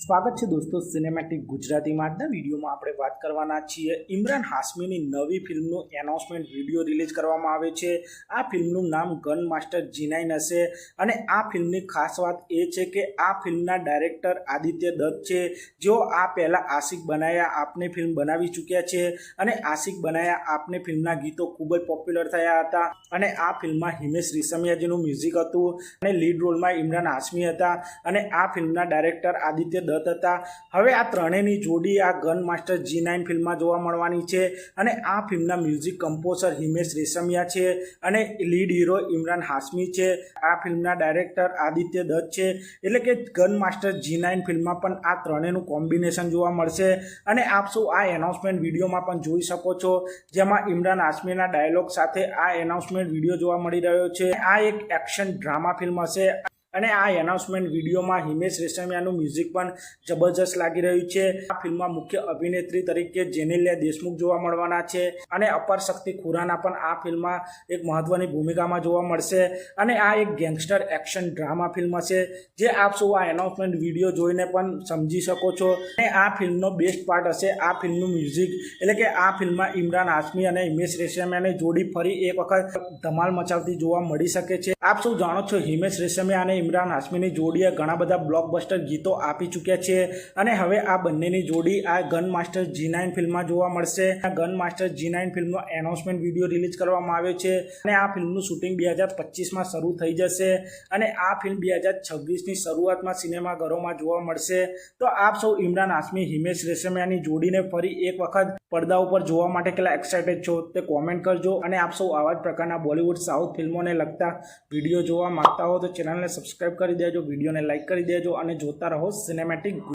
સ્વાગત છે દોસ્તો સિનેમેટિક ગુજરાતીમાં આજના વિડીયોમાં આપણે વાત કરવાના છીએ ઇમરાન હાશમીની નવી ફિલ્મનું એનાઉન્સમેન્ટ વીડિયો રિલીઝ કરવામાં આવે છે. આ ફિલ્મનું નામ ગન માસ્ટર જીનાઇન હશે અને આ ફિલ્મની ખાસ વાત એ છે કે આ ફિલ્મના ડાયરેક્ટર આદિત્ય દત્ત છે. જેઓ આ પહેલાં આશિક બનાયા આપને ફિલ્મ બનાવી ચૂક્યા છે અને આશિક બનાયા આપને ફિલ્મના ગીતો ખૂબ જ પોપ્યુલર થયા હતા અને આ ફિલ્મમાં હિમેશ રેશમિયાજીનું મ્યુઝિક હતું અને લીડ રોલમાં ઇમરાન હાશમી હતા અને આ ફિલ્મના ડાયરેક્ટર આદિત્ય દત્ત હતા. હવે આ ત્રણેયની જોડી આ ગન માસ્ટર જી નાઇન ફિલ્મમાં જોવા મળવાની છે અને આ ફિલ્મના મ્યુઝિક કમ્પોઝર હિમેશ રેશમિયા છે અને લીડ હીરો ઇમરાન હાશમી છે. આ ફિલ્મના ડાયરેક્ટર આદિત્ય દત્ત છે. એટલે કે ગન માસ્ટર જી નાઇન ફિલ્મમાં પણ આ ત્રણેયનું કોમ્બિનેશન જોવા મળશે. અને આપ સૌ આ એનાઉન્સમેન્ટ વિડીયોમાં પણ જોઈ શકો છો, જેમાં ઇમરાન હાશમીના ડાયલોગ સાથે આ એનાઉન્સમેન્ટ વીડિયો જોવા મળી રહ્યો છે. આ એક એક્શન ડ્રામા ફિલ્મ હશે. અને આ એનાઉન્સમેન્ટ વિડીયોમાં હિમેશ રેશમિયાનું મ્યુઝિક પણ જબરજસ્ત લાગી રહ્યું છે. આ ફિલ્મમાં મુખ્ય અભિનેત્રી તરીકે જેનેલિયા દેશમુખ જોવા મળવાના છે અને અપર શક્તિ ખુરાના પણ આ ફિલ્મમાં એક મહત્વની ભૂમિકામાં જોવા મળશે. અને આ એક ગેંગસ્ટર એક્શન ડ્રામા ફિલ્મ હશે, જે આપ સૌ આ એનાઉન્સમેન્ટ વીડિયો જોઈને પણ સમજી શકો છો. અને આ ફિલ્મનો બેસ્ટ પાર્ટ હશે આ ફિલ્મનું મ્યુઝિક એટલે કે આ ફિલ્મમાં ઇમરાન હાશમી અને હિમેશ રેશમિયાની જોડી ફરી એક વખત ધમાલ મચાવતી જોવા મળી શકે છે. આપ સૌ જાણો છો હિમેશ રેશમિયા અને ઇમરાન હાશમીની જોડીએ ઘણા બધા બ્લોકબસ્ટર ગીતો આપી ચૂક્યા છે અને હવે આ બંનેની જોડી આ ગન માસ્ટર જી નાઇન ફિલ્મમાં જોવા મળશે. આ ગન માસ્ટર જી નાઇન ફિલ્મનો એનાઉન્સમેન્ટ વીડિયો રિલીઝ કરવામાં આવ્યો છે અને આ ફિલ્મનું શૂટિંગ બે હજાર પચીસમાં શરૂ થઈ જશે અને આ ફિલ્મ બે હજાર છવ્વીસની શરૂઆતમાં સિનેમાઘરોમાં જોવા મળશે. તો આપ સૌ ઇમરાન હાશમી, હિમેશ રેશમિયાની જોડીને ફરી એક વખત પડદા ઉપર જોવા માટે કેટલા એક્સાઇટેડ છો તે કોમેન્ટ કરજો અને આપ સૌ આવા જ પ્રકારના બોલિવૂડ સાઉથ ફિલ્મોને લગતા વીડિયો જોવા માંગતા હો તો ચેનલને સબસ્ક્રાઇબ કરી દેજો વિડીયોને લાઇક કરી દેજો અને જોતા રહો સિનેમેટિક